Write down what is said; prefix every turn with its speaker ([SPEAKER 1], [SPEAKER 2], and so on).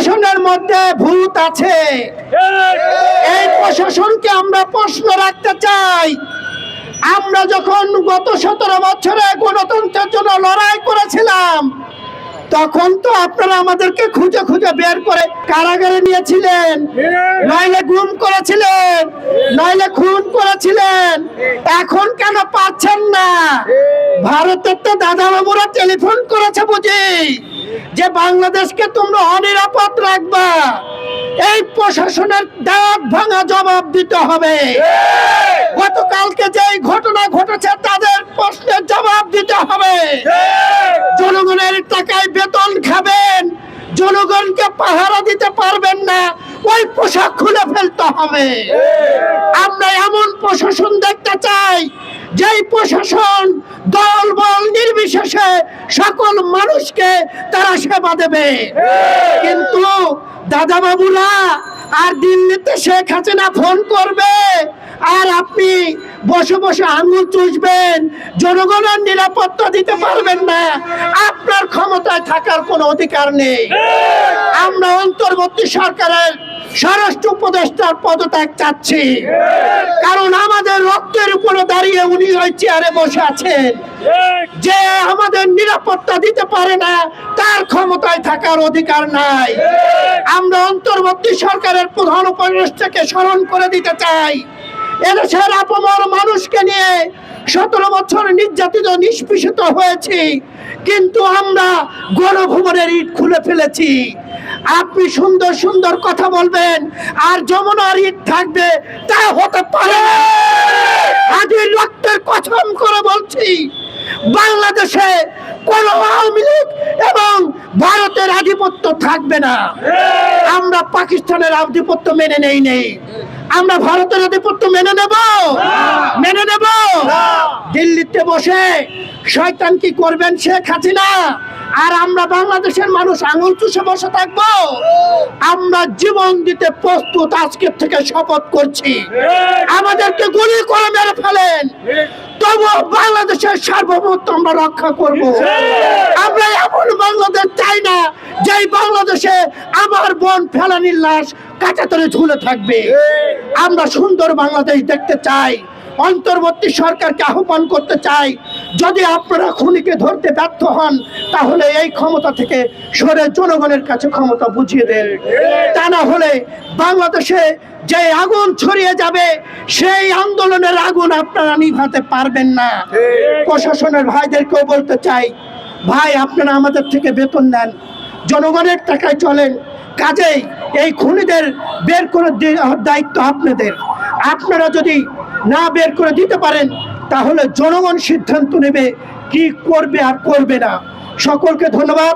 [SPEAKER 1] প্রশাসনের মধ্যে ভূত আছে। এই প্রশাসনকে আমরা প্রশ্ন রাখতে চাই। আমরা যখন গত সতেরো বছরে গণতন্ত্রের জন্য লড়াই করেছিলাম, তখন তো আপনারা আমাদেরকে খুঁজে খুঁজে বের করে কারাগারে নিয়েছিলেন। নইলে গুম করেছিলেন, নইলে খুন করেছিলেন। এখন কেন পাচ্ছেন না? ভারতের তো দাদা বাবুরা টেলিফোন করেছে বুঝি। যে বাংলাদেশকে তোমরা অনিরাপদ রাখবা, এই প্রশাসনের দাঁত ভাঙা জবাব দিতে হবে। গতকালকে যে ঘটনা ঘটেছে, তাদের প্রশ্নের জবাব দিতে হবে। জনগণের টাকায় বেতন খাবেন, জনগণকে পাহারা দিতে পারবেন না, ওই পোশাক খুলে ফেলতে হবে। আমরা এমন প্রশাসন দেখতে চাই, যেই প্রশাসন মানুষকে তারা সেবা দেবে। কিন্তু দাদা বাবুরা আর দিল্লিতে শেখ হাসিনা ফোন করবে আর আপনি বসে বসে আঙুল চুষবেন, জনগণের নিরাপত্তা দিতে পারবেন না। আপনার ক্ষমতায় থাকার কোনো অধিকার নেই। আমরা অন্তর্বর্তী সরকারের স্বরাষ্ট্র উপদেষ্টার পদত্যাগ চাচ্ছি। কারণ আমাদের রক্তের উপরে দাঁড়িয়ে উনি ওই চেয়ারে বসে আছেন। যে আমাদের নিরাপত্তা দিতে পারে না, তার ক্ষমতায় থাকার অধিকার নাই। আমরা অন্তর্বর্তী সরকারের প্রধান উপদেষ্টাকে স্মরণ করে দিতে চাই। এদেশের আপমর মানুষকে নিয়ে সতেরো বছর নির্যাতিত, নিষ্পেষিত হয়েছি। কিন্তু আমরা গণভবনের ইট খুলে ফেলেছি। আপনি সুন্দর সুন্দর কথা বলবেন, আর যমুনার ইট থাকবে, তা হতে পারে। আজই রক্তের কসম করে বলছি, বাংলাদেশে কোন আওয়ামী লীগ এবং ভারতের আধিপত্য থাকবে না। আমরা পাকিস্তানের আধিপত্য মেনে নেই নেই আমরা ভারতের আধিপত্য মেনে নেব? মেনে নেব? দিল্লিতে বসে শয়তান কি করবেন শেখ হাসিনা? আর আমরা বাংলাদেশের মানুষ আঙুল চুষে বসে থাকব? আমরা জীবন দিতে প্রস্তুত আজকের থেকে শপথ করছি। আমাদেরকে গুলি করে মেরে ফেলেন। তবু বাংলাদেশের সার্বভৌমত্ব আমরা রক্ষা করব। আমরা এমন বাংলাদেশ চাই না, যেই বাংলাদেশে আমার বোন ফেলানির লাশ কাঁচাতরে ঝুলে থাকবে। আমরা সুন্দর বাংলাদেশ দেখতে চাই। অন্তর্বর্তী সরকারকে আহ্বান করতে চাই, যদি আপনারা খুনিকে ধরতে ব্যর্থ হন, তাহলে এই ক্ষমতা থেকে সরে জনগণের কাছে ক্ষমতা বুঝিয়ে দেন। তা না হলে বাংলাদেশে যে আগুন ছড়িয়ে যাবে, সেই আন্দোলনের আগুন আপনারা নিভাতে পারবেন না। প্রশাসনের ভাইদেরকেও বলতে চাই, ভাই, আপনারা আমাদের থেকে বেতন নেন। জনগণের টাকায় চলেন। কাজেই এই খুনিদের বের করে দায়িত্ব আপনাদের। আপনারা যদি না বের করে দিতে পারেন, তাহলে জনগণ সিদ্ধান্ত নেবে কি করবে আর করবে না। সকলকে ধন্যবাদ।